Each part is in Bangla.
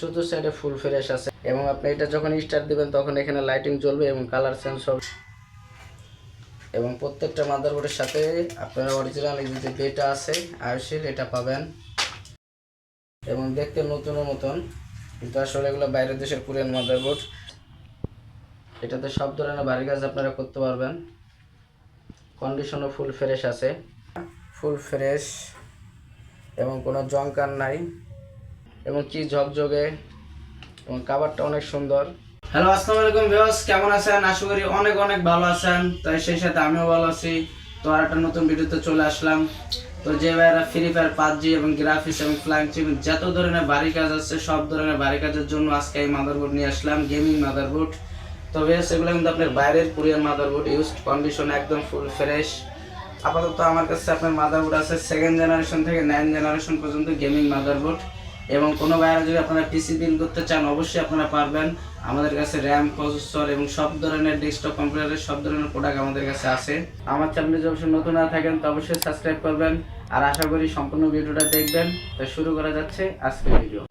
চতুর্থ সাইডে ফুল ফ্রেশ আছে এবং আপনি এটা যখন স্টার্ট দিবেন তখন এখানে লাইটিং জ্বলবে এবং কালার চেঞ্জ হবে। এবং প্রত্যেকটা মাদারবোর্ডের সাথে আপনারা অরিজিনাল যে বেটা আছে, আয়ুষের এটা পাবেন। এবং দেখতে নতুনের মতন, কিন্তু আসলে এগুলো বাইরের দেশের কোরিয়ান মাদারবোর্ড এটাতে সব ধরনের বাড়ি কাজ আপনারা করতে পারবেন। কন্ডিশনও ফুল ফ্রেশ আছে। ফুল ফ্রেশ এবং কোনো জঙ্কার নাই। এবং কি ঝকঝকে, এবং কাভারটা অনেক সুন্দর। হ্যালো আসসালামু আলাইকুম ভিউয়ার্স কেমন আছেন? আশা করি অনেক অনেক ভালো আছেন। তাই সেই সাথে আমিও ভালো আছি। তো আর একটা নতুন ভিডিওতে চলে আসলাম। তো যে ভাইরা ফ্রি ফায়ার পাবজি এবং গ্রাফিক্স এবং ফ্লাইং চিপ যত ধরনের বাড়ি কাজ আছে, সব ধরনের বাড়ি কাজের জন্য আজকে এই মাদারবোর্ড নিয়ে আসলাম গেমিং মাদারবোর্ড তো বেশ এগুলো কিন্তু আপনার বাইরের কোরিয়ান মাদারবোর্ড ইউজড কন্ডিশন একদম ফুল ফ্রেশ আপাতত আমার কাছে আপনার মাদারবোর্ড আছে সেকেন্ড জেনারেশন থেকে নাইন জেনারেশন পর্যন্ত গেমিং মাদারবোর্ড এবং কোনো বাইরে যদি আপনারা পিসি বিল করতে চান, অবশ্যই আপনারা পারবেন। আমাদের কাছে র্যাম প্রসেসর এবং সব ধরনের ডেস্কটপ কম্পিউটারের সব ধরনের প্রোডাক্ট আমাদের কাছে আছে। আমার চ্যানেলে যদি নতুন না থাকেন, তো অবশ্যই সাবস্ক্রাইব করবেন। আর আশা করি সম্পূর্ণ ভিডিওটা দেখবেন। তো শুরু করা যাচ্ছে আজকের ভিডিও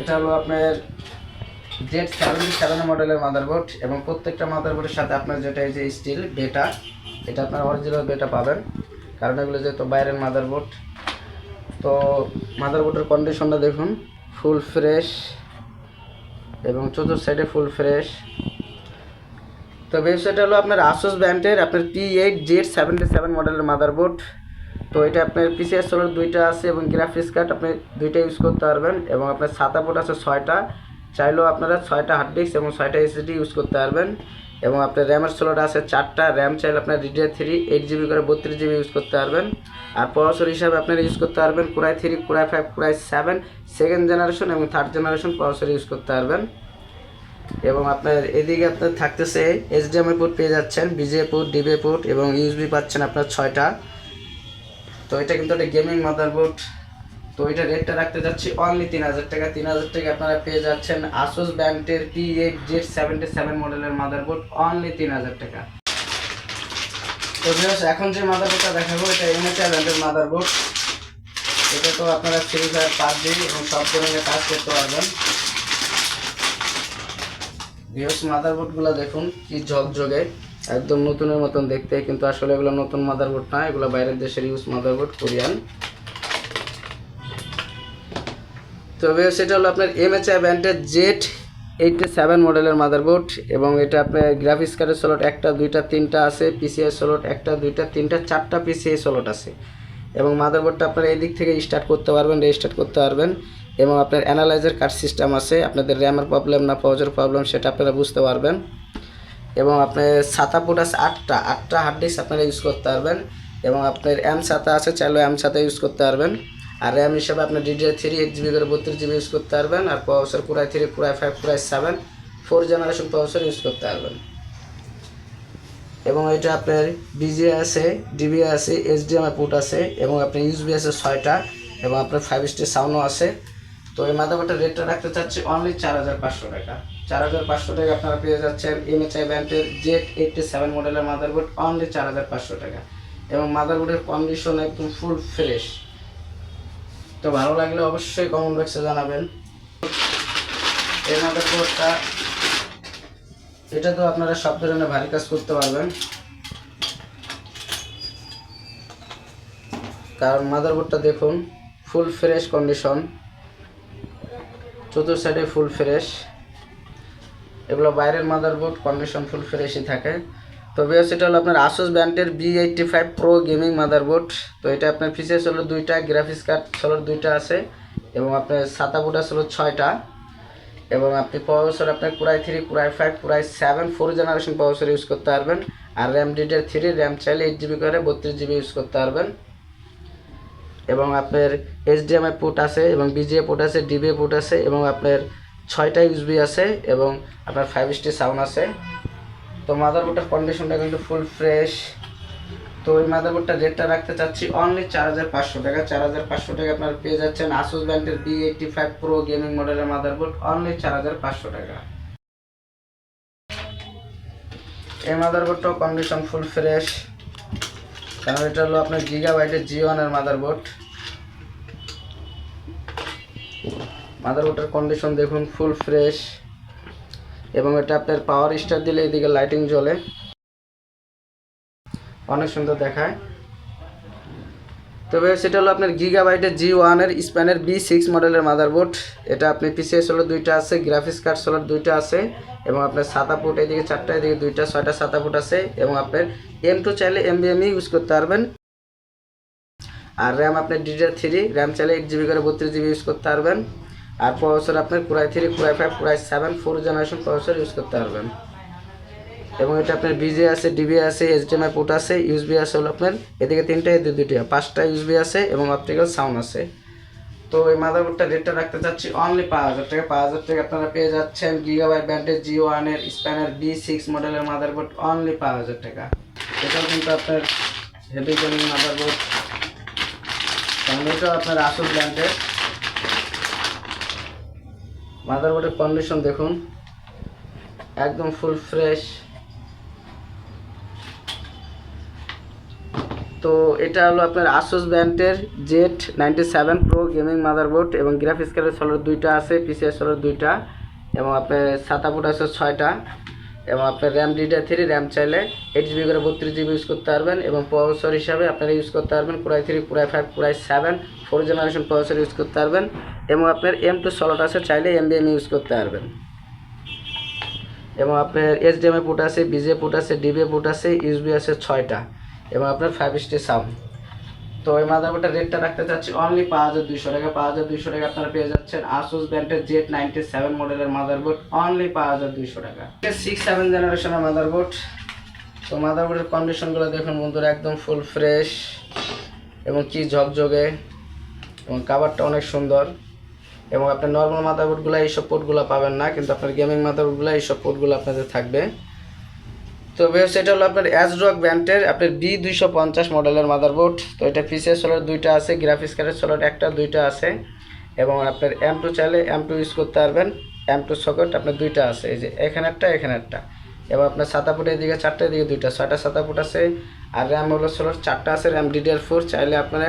এটা হলো আপনার জেড সেভেন্টি সেভেন মডেলের মাদারবোর্ড এবং প্রত্যেকটা মাদারবোর্ডের সাথে আপনার যেটা এই যে স্টিল বেটা এটা আপনার অরিজিনাল বেটা পাবেন। কারণ এগুলো যেহেতু বাইরের মাদারবোর্ড তো মাদারবোর্ডের কন্ডিশনটা দেখুন ফুল ফ্রেশ এবং চতুর্থ সাইডে ফুল ফ্রেশ তো ওয়েবসাইট হলো আপনার আসুস ব্র্যান্ডের আপনার P eight Z seventy seven মডেলের মাদারবোর্ড তো এটা আপনার পিসিএস দুইটা আছে এবং গ্রাফিক্স কার্ড আপনি দুইটা ইউজ করতে পারবেন এবং আপনার সাতা পোর্ট আছে ছয়টা। চাইলেও আপনারা ছয়টা হার্ড ডিস্ক এবং ছয়টা এসএসডি ইউজ করতে পারবেন এবং আপনার র্যামের স্লট আছে চারটা র্যাম চাইলে আপনার ডিডিআর থ্রি এইট জিবি করে বত্রিশ জিবি ইউজ করতে পারবেন। আর প্রসেসর হিসাবে আপনারা ইউজ করতে পারবেন core i three core i five core i seven second generation এবং থার্ড জেনারেশন প্রসেসর ইউজ করতে পারবেন। এবং আপনার এদিকে আপনার থাকতেছে এইচডিএমআই পোর্ট পেয়ে যাচ্ছেন বিজে পোর্ট ডিবে পোর্ট এবং ইউএসবি পাচ্ছেন আপনার ছয়টা। তো এটা কিন্তু একটা গেমিং মাদারবোর্ড তো এটা রেটটা রাখতে যাচ্ছি অনলি তিন হাজার টাকা। তিন হাজার টাকা আপনারা পেয়ে যাচ্ছেন আসুস ব্র্যান্ডের P eight Z seventy seven মডেলের মাদারবোর্ড অনলি তিন হাজার টাকা। তো এখন যে মাদারবোর্ডটা দেখাবো, এটা এমএচআই ব্র্যান্ডের মাদারবোর্ড এটা তো আপনারা ফ্রি ফায়ার পাবজি এবং সব ধরনের কাজ করতে পারবেন। ভিউয়ার্স মাদারবোর্ডগুলো দেখুন, কি ঝকঝকে। একদম নতুনের মতন দেখতে, কিন্তু আসলে এগুলো নতুন মাদারবোর্ড না, এগুলো বাইরের দেশের ইউজ মাদারবোর্ড কোরিয়ান তবে সেটা হলো আপনার এমএচআই ব্র্যান্ডের জেড এইটটি সেভেন মডেলের মাদারবোর্ড এবং এটা আপনার গ্রাফিক্স কার্ডের স্লট একটা, দুইটা, তিনটা আছে পিসিআই স্লট একটা, দুইটা, তিনটা, চারটা পিসিআই স্লট আছে। এবং মাদারবোর্ডটা আপনারা এই দিক থেকে স্টার্ট করতে পারবেন রেজিস্টার্ট করতে পারবেন। এবং আপনার অ্যানালাইজার কার্ড সিস্টেম আছে, আপনাদের র্যামের প্রবলেম না পাওয়ার প্রবলেম সেটা আপনারা বুঝতে পারবেন। এবং আপনার ছাতা পোর্ট আছে আটটা আটটা হার্ড ডিস্ক আপনারা ইউজ করতে পারবেন। এবং আপনার এম সাতা আছে, চাইলেও এম সাতা ইউজ করতে পারবেন। আর র্যাম হিসাবে আপনার ডিডিআর থ্রি এইট জিবি করে বত্রিশ জিবি ইউজ করতে পারবেন, আর processor core i three core i five core i seven four generation processor use করতে পারবেন। এবং এটা আপনার বিজি আছে ডিবি আছে এইচডিএমআই পোর্ট আছে, এবং আপনার ইউজবি আছে ছয়টা, এবং আপনার ফাইভ স্টার সাউন্ডও আছে। তো এই মাদারবোর্ডের রেটটা রাখতে চাচ্ছি অনলি চার হাজার পাঁচশো টাকা। চার হাজার পাঁচশো টাকা আপনারা পেয়ে যাচ্ছেন এমএচআই ব্যান্ডের জেড এইটটি সেভেন মডেলের মাদারবোর্ড অনলি চার হাজার পাঁচশো টাকা। এবং মাদারবোর্ডের কন্ডিশন একদম ফুল ফ্রেশ তো ভালো লাগলে অবশ্যই কমেন্ট বক্সে জানাবেন। মাদারবোর্ডটা এটা তো আপনারা সব ধরনের ভারী কাজ করতে পারবেন। কারণ মাদারবোর্ডটা দেখুন ফুল ফ্রেশ কন্ডিশন চতুর সাইডে ফুল ফ্রেশ এগুলো বাইরের মাদারবোর্ড কন্ডিশন ফুল ফ্রেশই থাকে। তো বেশ এটা হলো আপনার আসুস ব্র্যান্ডের B eighty five pro gaming motherboard তো এটা আপনার ফিচার্স হলো দুইটা গ্রাফিক্স কার্ড হলো দুইটা আছে, এবং আপনার সাতা বুটা হলো ছয়টা। এবং আপনি প্রসেসর আপনার core i three core i five core i seven four generation processor use করতে পারবেন। আর র্যাম ডিডিআর থ্রি র্যাম চাইলে এইট জিবি করে, বত্রিশ জিবি ইউজ করতে পারবেন। এবং আপনার এইচডিএমআই পোর্ট আছে, এবং বিজিএ পোর্ট আছে ডিবিএ পোর্ট আছে, এবং আপনার ছয়টা ইউজবি আছে, এবং আপনার ফাইভ স্টার সাউন্ড আছে। তো মাদারবোর্ডের কন্ডিশনটা কিন্তু ফুল ফ্রেশ তো ওই মাদারবোর্ডটা রেটটা রাখতে চাচ্ছি অনলি চার হাজার পাঁচশো টাকা। চার হাজার পাঁচশো টাকা আপনার পেয়ে যাচ্ছেন আসুস ব্র্যান্ডের B eighty five pro gaming মডেলের মাদারবোর্ড অনলি চার হাজার পাঁচশো টাকা। এই মাদারবোর্ডটাও কন্ডিশন ফুল ফ্রেশ কারণ এটা হলো আপনার গিগাবাইটের জি ওয়ানের মাদারবোর্ড মাদারবোর্ডের কন্ডিশন দেখুন ফুল ফ্রেশ এবং এটা আপনার পাওয়ার স্টার দিলে এদিকে লাইটিং জ্বলে। অনেক সুন্দর দেখায়। তবে সেটা হলো আপনার গিগাবাইটের জি ওয়ানের স্প্যানের বি সিক্স মডেলের মাদারবোর্ড এটা আপনি পিসিএস হলো দুইটা আছে গ্রাফিক্স কার্ড সোলার দুইটা আছে এবং আপনার সাতা ফুট এদিকে চারটা, এদিকে দুইটা, ছয়টা সাতা ফুট আছে এবং আপনার এম টু চাইলে এমবিএমই ইউজ করতে পারবেন। আর র্যাম আপনার ডিডিআর থ্রি র্যাম চাইলে এইট জিবি করে বত্রিশ জিবি ইউজ করতে পারবেন। আর প্রসেসর আপনার core i three core i five core i seven four generation processor use করতে পারবেন। এবং এটা আপনার বিজে আছে ডিবি আছে এইচডিএমআই পোর্ট আছে ইউএসবি আছে হলো আপনার এদিকে তিনটা, এদিকে দুইটা, পাঁচটা ইউএসবি আছে এবং অপটিক্যাল সাউন্ড আছে। তো এই মাদারবোর্ডটা রেটটা রাখতে চাচ্ছি অনলি পাঁচ হাজার টাকা। পাঁচ হাজার টাকা আপনারা পেয়ে যাচ্ছেন গিগাবাইট ব্যান্ডের জি ওয়ানের স্প্যানের বি সিক্স মডেলের মাদারবোর্ড অনলি পাঁচ হাজার টাকা। এটাও কিন্তু আপনার হেভি গেমিং মাদারবোর্ড এটাও আপনার আসল ব্র্যান্ডের মাদারবোর্ডের কন্ডিশন দেখুন। একদম ফুল ফ্রেশ তো এটা হলো আপনার আসুস ব্যান্ডের Z ninety seven pro gaming motherboard এবং গ্রাফিক্স কার্ডের সলার দুইটা আছে পিসিআই সলার দুইটা এবং আপনার সাতাপুট আছে ছয়টা। এবং আপনার র্যাম ডিটা থ্রি র্যাম চাইলে এইট জিবি করে বত্রিশ জিবি ইউজ করতে পারবেন এবং প্রসেসর হিসাবে আপনারা ইউজ করতে পারবেন core i three core i five core i seven four generation processor use করতে পারবেন এবং আপনার এম টু সলট আছে চাইলে এমবিএম ইউজ করতে পারবেন। এবং আপনার এইচডিএমআই পোর্ট আছে বিজে পোর্ট আছে ডিবিএ পোর্ট আছে ইউএসবি আছে ছয়টা। এবং আপনার ফাইভ স্টার সাউন্ড তো এই মাদারবোর্ডের রেটটা রাখতে চাচ্ছি অনলি পাঁচ হাজার দুইশো টাকা, পাঁচ হাজার দুইশো টাকা আপনারা পেয়ে যাচ্ছেন আসুস ব্র্যান্ডের জেট নাইনটি সেভেন মডেলের মাদারবোর্ড অনলি পাঁচ হাজার দুইশো টাকা। সিক্স সেভেন জেনারেশনের মাদারবোর্ড। তো মাদারবোর্ডের কন্ডিশনগুলো দেখুন বন্ধুরা, একদম ফুল ফ্রেশ এবং কি ঝকঝকে এবং কাভারটা অনেক সুন্দর এবং আপনার নর্মাল মাদারবোর্ডগুলো, এইসব পোর্টগুলো পাবেন না, কিন্তু আপনার গেমিং মাদারবোর্ডগুলো, এইসব পোর্টগুলো আপনাদের থাকবে। তো বেশ এটা হলো আপনার অ্যাজরক ব্র্যান্ডের আপনার বি দুইশো পঞ্চাশ মডেলের মাদারবোর্ড তো এটা পিসিএস সোলার দুইটা আছে গ্রাফিক্স কার্ডের সোলার একটা, দুইটা আছে। এবং আপনার এম টু চাইলে এম টু ইউজ করতে পারবেন। এম টু সকেট আপনার দুইটা আছে, এই যে এখানে একটা এখানে একটা। এবং আপনার সাতা ফুটের দিকে চারটে দিকে দুইটা, ছয়টা সাতা ফুট আছে। আর র্যাম হলো সোলার চারটা আছে র্যাম ডিডিআর ফোর চাইলে আপনারা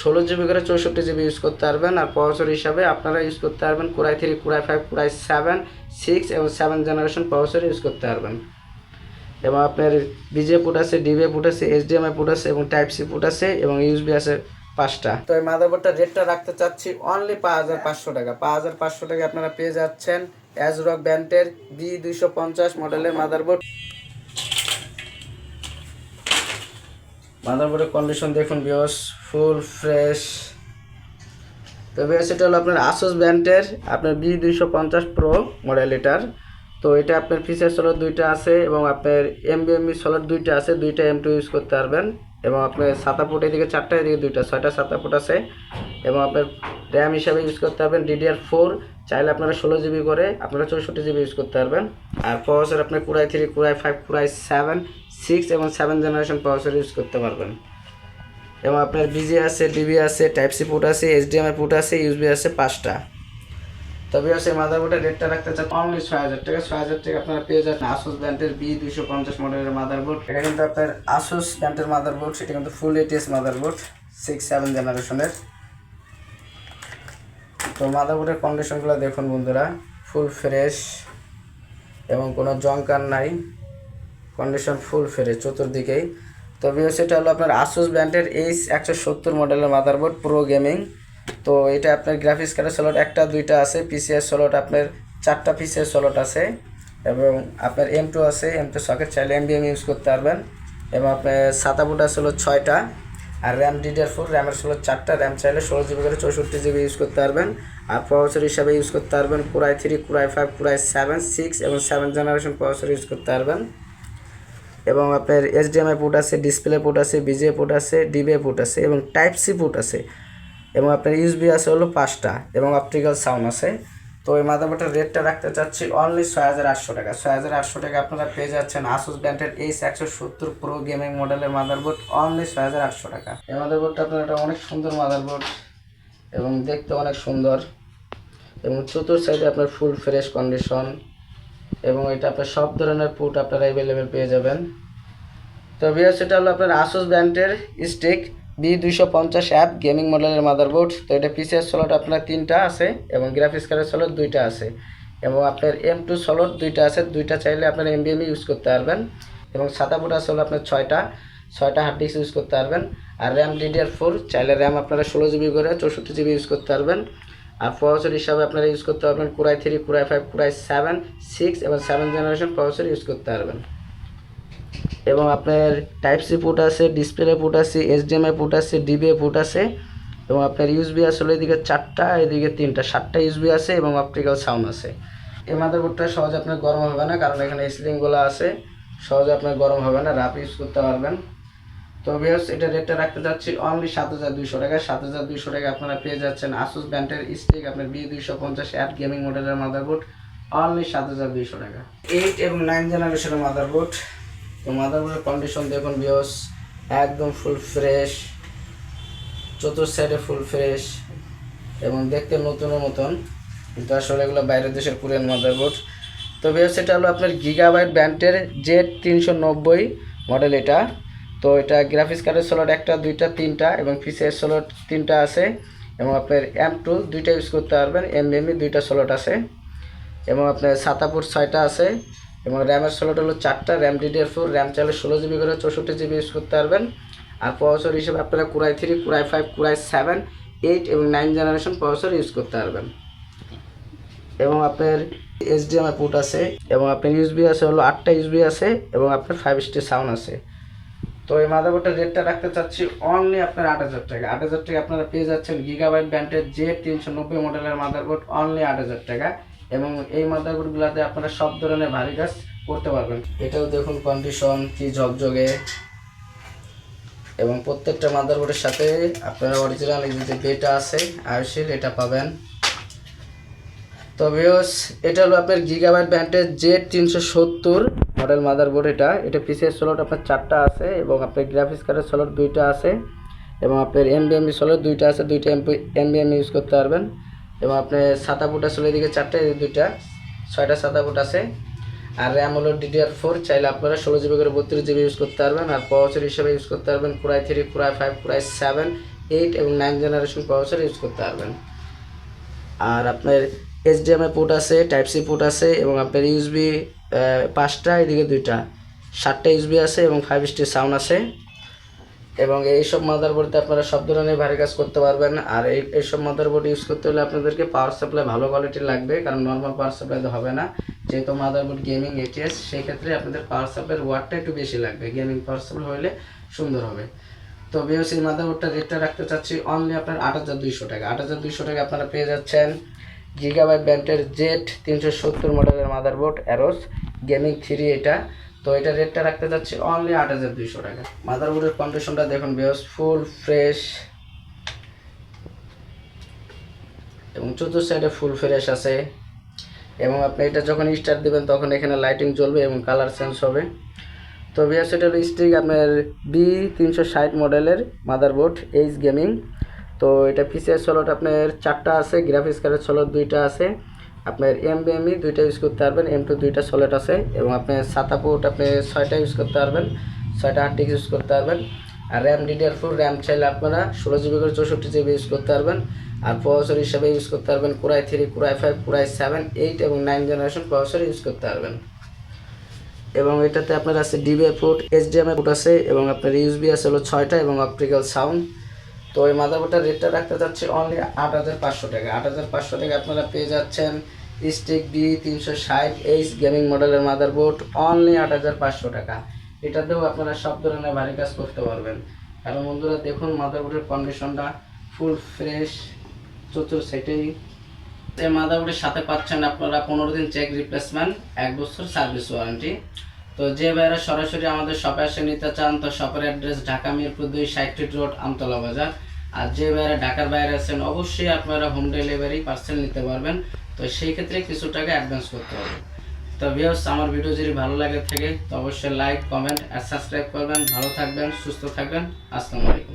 ষোলো জিবি করে চৌষট্টি জিবি ইউজ করতে পারবেন। আর প্রসেসর হিসাবে আপনারা ইউজ করতে পারবেন core i three core i five core i seven six এবং সেভেন জেনারেশন প্রসেসর ইউজ করতে পারবেন। এবং আপনার বিজে পুট আছে ডিবে পুট আছে এইচডিএমআই পুট আছে এবং টাইপ সি পুট আছে এবং ইউএসবি আছে পাঁচটা। তো এই মাদারবোর্ডটা রেটটা রাখতে চাচ্ছি অনলি পাঁচ হাজার পাঁচশো টাকা। পাঁচ হাজার পাঁচশো টাকা আপনারা পেয়ে যাচ্ছেন অ্যাজরক ব্যান্ডের বি দুইশো পঞ্চাশ মডেলের মাদারবোর্ড মাদারবোর্ডের কন্ডিশন দেখুন বিয়স ফুল ফ্রেশ তো বিয়স এটা হলো আপনার আসুস ব্যান্ডের আপনার বি দুইশো পঞ্চাশ প্রো মডেল এটার তো এটা আপনার ফিচার সোলার দুইটা আছে এবং আপনার এমবিএমবি সোলার দুইটা আছে, দুইটা এম টু ইউজ করতে পারবেন। এবং আপনার সাতা ফুট এদিকে, চারটা এদিকে দুইটা, ছয়টা সাতা ফুট আছে। এবং আপনার র্যাম হিসাবে ইউজ করতে পারবেন ডিডিআর ফোর চাইলে আপনারা ষোলো জিবি করে আপনারা চৌষট্টি জিবি ইউজ করতে পারবেন। আর প্রসেসর আপনার core i three core i five core i seven six এবং সেভেন জেনারেশন প্রসেসর ইউজ করতে পারবেন। এবং আপনার বিজি আছে ডিবি আছে টাইপ সি পুট আছে এইচডিএমআই পুট আছে ইউএসবি আছে, পাঁচটা। তবে আছে মাদারবোর্ডের রেটটা রাখতে চান অনলি ছয় হাজার টাকা। ছয় হাজার টাকা আপনারা পেয়ে যাবেন আসুস ব্র্যান্ডের বি দুইশো পঞ্চাশ মডেলের মাদারবোর্ড এটা কিন্তু আপনার আসুস ব্র্যান্ডের মাদারবোর্ড সেটা কিন্তু full ATX motherboard six seven জেনারেশনের তো মাদারবোর্ডের কন্ডিশনগুলো দেখুন বন্ধুরা ফুল ফ্রেশ এবং কোনো জঙ্কার নাই। কন্ডিশন ফুল ফ্রেশ চতুর্দিকেই। তবে সেটা হলো আপনার আসুস ব্র্যান্ডের এইচ একশো সত্তর মডেলের মাদারবোর্ড প্রো গেমিং তো এটা আপনার গ্রাফিক্স কার্ডের স্লট একটা, দুইটা আছে পিসিএস স্লট আপনার চারটা পিসিএস স্লট আছে, এবং আপনার এম টু আছে এম টু সকেট চাইলে এম এমবিএম ইউজ করতে পারবেন, এবং আপনার সাতা বুট আছে হলো ছয়টা, আর র্যাম ডিডিআর ফোর র্যামের ষোলো চারটা র্যাম চাইলে ষোলো জিবি করে চৌষট্টি জিবি ইউজ করতে পারবেন, আর প্রসেসর হিসাবে ইউজ করতে পারবেন core i three core i five core i seven six এবং সেভেন জেনারেশন প্রসেসর ইউজ করতে পারবেন, এবং আপনার এইচডিএমআই পোর্ট আছে ডিসপ্লে পোর্ট আছে বিজে পোর্ট আছে ডিবে পোর্ট আছে, এবং টাইপ সি পোর্ট আছে। এবং আপনার ইউএসবি আছে হলো পাঁচটা এবং অপটিক্যাল সাউন্ড আছে। তো এই মাদারবোর্ডের রেটটা রাখতে চাচ্ছি অনলি ছয় হাজার আটশো টাকা। ছয় হাজার আটশো টাকা আপনারা পেয়ে যাচ্ছেন আসুস ব্র্যান্ডের এইচ একশো সত্তর প্রো গেমিং মডেলের মাদারবোর্ড অনলি ছয় হাজার আটশো টাকা। এই মাদারবোর্ডটা আপনার একটা অনেক সুন্দর মাদারবোর্ড এবং দেখতে অনেক সুন্দর এবং চতুর সাইডে আপনার ফুল ফ্রেশ কন্ডিশন এবং এটা আপনার সব ধরনের পুট আপনারা অ্যাভেলেবেল পেয়ে যাবেন। তো বিয়ার সেটা হলো আপনার আসুস ব্র্যান্ডের স্টিক বি দুইশো পঞ্চাশ অ্যাপ গেমিং মডেলের মাদারবোর্ড। তো এটা পিসিএস সলট আপনার তিনটা আছে এবং গ্রাফিক্স কার্ডের সলট দুইটা আছে এবং আপনার এম টু সলট দুইটা আছে। দুইটা চাইলে আপনার এমবিএমই ইউজ করতে পারবেন এবং সাদা বুট আছে আপনার ছয়টা ছয়টা হার্ড ডিস্ক ইউজ করতে পারবেন। আর র্যাম ডিডিআর ফোর চাইলে র্যাম আপনারা ষোলো জিবি করে চৌষট্টি জিবি ইউজ করতে পারবেন। আর প্রসেসর হিসাবে আপনারা ইউজ করতে পারবেন core i three, core i five, core i seven, six এবং সেভেন জেনারেশন প্রসেসর ইউজ করতে পারবেন। এবং আপনার টাইপ সি পোর্ট আছে ডিসপ্লে পুট আছে এইচডিএমআই পুট আছে ডিবিএ পোর্ট আছে, এবং আপনার ইউএসবি আসলে এদিকে চারটা, এদিকে তিনটা, সাতটা ইউএসবি আছে এবং অপটিক্যাল সাউন্ড আছে। এই মাদারবোর্ডটা সহজে আপনার গরম হবে না, কারণ এখানে স্লিংগুলো আছে, সহজে আপনার গরম হবে না রাপ ইউজ করতে পারবেন। তো বিয়ার্স এটা রেটটা রাখতে যাচ্ছি অনলি সাত হাজার দুইশো টাকা, সাত হাজার দুইশো টাকা আপনারা পেয়ে যাচ্ছেন আসুস ব্র্যান্ডের স্টিক আপনার বি দুইশো পঞ্চাশ অ্যাপ গেমিং মডেলের মাদারবোর্ড অনলি সাত হাজার দুইশো টাকা। এইট এবং নাইন জেনারেশনের মাদারবোর্ড তো মাদারবোর্ডের কন্ডিশন দেখুন বিয়স একদম ফুল ফ্রেশ চতুর্থ সাইডে ফুল ফ্রেশ এবং দেখতে নতুনের মতন। কিন্তু আসলে এগুলো বাইরের দেশের পুরান মাদারবোর্ড তো বিয়স এটা হলো আপনার গিগাবাইট ব্যান্ডের জেড তিনশো নব্বই মডেল এটা। তো এটা গ্রাফিক্স কার্ডের সোলট একটা, দুইটা, তিনটা এবং পিসিএস সোলট তিনটা আছে এবং আপনার এম টু দুইটা ইউজ করতে পারবেন। এম এমবিএমই দুইটা সোলট আছে এবং আপনার সাতাপুর ছয়টা আছে। এবং র্যামের ষোলোট হলো চারটা র্যাম ডিডিআর ফোর র্যাম চাইলে ষোলো জিবি করে চৌষট্টি জিবি ইউজ করতে পারবেন। আর প্রসেসর হিসেবে আপনারা core i three core i five core i seven eight এবং নাইন জেনারেশন প্রসেসর ইউজ করতে পারবেন। এবং আপনার এইচডিএমআই পুট আছে, এবং আপনার ইউএসবি আছে হলো আটটা ইউএসবি আছে, এবং আপনার ফাইভ স্টার সাউন্ড আছে। তো এই মাদারবোর্ডের রেটটা রাখতে চাচ্ছি অনলি আপনার আট হাজার টাকা। আট হাজার টাকা আপনারা পেয়ে যাচ্ছেন গিগাবাইট ব্যান্ডের জে তিনশো নব্বই মডেলের মাদারবোর্ড অনলি আট হাজার টাকা। এবং এই মাদারবোর্ডগুলোতে আপনারা সব ধরনের ভারী কাজ করতে পারবেন। এটাও দেখুন কন্ডিশন কি ঝকঝকে। এবং প্রত্যেকটা মাদারবোর্ডের সাথে আপনারা অরিজিনাল যে বেটা আছে আয়ুষের এটা পাবেন। তবে এটা হলো আপনার গিগাবাইট ব্যান্ডের জেড তিনশো সত্তর মডেল মাদারবোর্ড এটা। এটা পিসিএস সোলট আপনার চারটা আছে এবং আপনার গ্রাফিক্স কার্ডের সোলট দুইটা আছে। এবং আপনার এমবিএমই সোলট দুইটা আছে, দুইটা এমপি এমবিএম ইউজ করতে পারবেন। এবং আপনার সাতা ফুট আসলে এদিকে চারটা দুইটা, ছয়টা সাতা ফুট আছে। আর র্যাম হলো ডিডিআর ফোর চাইলে আপনারা ষোলো জিবি করে বত্রিশ জিবি ইউজ করতে পারবেন। আর প্রসেসর হিসেবে ইউজ করতে পারবেন core i three core i five core i seven eight এবং নাইন জেনারেশন প্রসেসর ইউজ করতে পারবেন। আর আপনার এইচডিএমআই পোর্ট আছে টাইপ সি পোর্ট আছে এবং আপনার ইউএসবি পাঁচটা, এদিকে দুইটা। সাতটা ইউএসবি আছে এবং ফাইভ স্টার সাউন্ড আছে। এবং এইসব মাদারবোর্ডে আপনারা সব ধরনের ভারী কাজ করতে পারবেন। আর এই, এইসব মাদারবোর্ড ইউজ করতে হলে আপনাদেরকে পাওয়ার সাপ্লাই ভালো কোয়ালিটির লাগবে, কারণ নর্মাল পাওয়ার সাপ্লাই তো হবে না। যেহেতু মাদারবোর্ড গেমিং এটিএস সেই ক্ষেত্রে আপনাদের পাওয়ার সাপ্লাইয়ের ওয়াটটা একটু বেশি লাগবে। গেমিং পাওয়ার সাপ্লাই হলে সুন্দর হবে। তো বিওসি মাদারবোর্ডটা রেটটা রাখতে চাচ্ছি অনলি আপনার আট হাজার দুইশো টাকা। আট হাজার দুইশো টাকা আপনারা পেয়ে যাচ্ছেন গিগাবাইট ব্যান্ডের জেড তিনশো সত্তর মডেলের মাদারবোর্ড অ্যারোস গেমিং থ্রি এটা। তো এটা রেটটা রাখতে যাচ্ছি অনলি আট হাজার দুইশো টাকা। মাদারবোর্ডের কন্ডিশনটা দেখুন বেশ ফুল ফ্রেশ এবং চতুর্থ সাইডে ফুল ফ্রেশ আছে। এবং আপনি এটা যখন স্টার্ট দেবেন, তখন এখানে লাইটিং জ্বলবে এবং কালার চেঞ্জ হবে। তো বিয়াস এটার স্টিক আপনার বি তিনশো ষাট মডেলের মাদারবোর্ড এইচ গেমিং তো এটা পিসিএস সলট আপনার চারটা আছে গ্রাফিক্স কার্ডের সলট দুইটা আছে। আপনার এমবিএমই দুইটা ইউজ করতে পারবেন এম টু দুইটা সলেট আছে এবং আপনার সাতা পোর্ট আপনি ছয়টা ইউজ করতে পারবেন, ছয়টা হার্ড ডিস্ক ইউজ করতে পারবেন। আর র্যাম ডিডিআর ফোর র্যাম চাইলে আপনারা ষোলো জিবি করে চৌষট্টি জিবি ইউজ করতে পারবেন। আর প্রসেসর হিসাবে ইউজ করতে পারবেন core i three core i five core i seven eight এবং নাইন জেনারেশন প্রসেসর ইউজ করতে পারবেন। এবং এটাতে আপনার আছে ডিবিআই পোর্ট এইচডিএমআই পোর্ট আছে এবং আপনার ইউএসবি আছে হলো ছয়টা এবং অপটিক্যাল সাউন্ড তো এই মাদারবোর্ডটার রেটটা রাখতে চাচ্ছি অনলি আট হাজার পাঁচশো টাকা। আট হাজার পাঁচশো টাকা আপনারা পেয়ে যাচ্ছেন স্টিক বি তিনশো ষাট এইচ গেমিং মডেলের মাদারবোর্ড অনলি আট হাজার পাঁচশো টাকা। এটাতেও আপনারা সব ধরনের ভারী কাজ করতে পারবেন। কারণ বন্ধুরা, দেখুন মাদারবোর্ডের কন্ডিশনটা ফুল ফ্রেশ চতুর সেটেই এই মাদারবোর্ডের সাথে পাচ্ছেন আপনারা পনেরো দিন চেক রিপ্লেসমেন্ট এক বছর সার্ভিস ওয়ারেন্টি তো যে ভাইরা সরাসরি আমাদের শপে এসে নিতে চান, তো শপের অ্যাড্রেস ঢাকা মিরপুর দুই ষাট রোড আমতলা বাজার। আর যে ভাইরা ঢাকার বাইরে আছেন, অবশ্যই আপনারা হোম ডেলিভারি পার্সেল নিতে পারবেন। তো সেই ক্ষেত্রে কিছু টাকা অ্যাডভান্স করতে হবে। তো ভিউস আমার ভিডিও যদি ভালো লাগে থাকে, তো অবশ্যই লাইক কমেন্ট আর সাবস্ক্রাইব করবেন। ভালো থাকবেন, সুস্থ থাকবেন। আসসালামু আলাইকুম।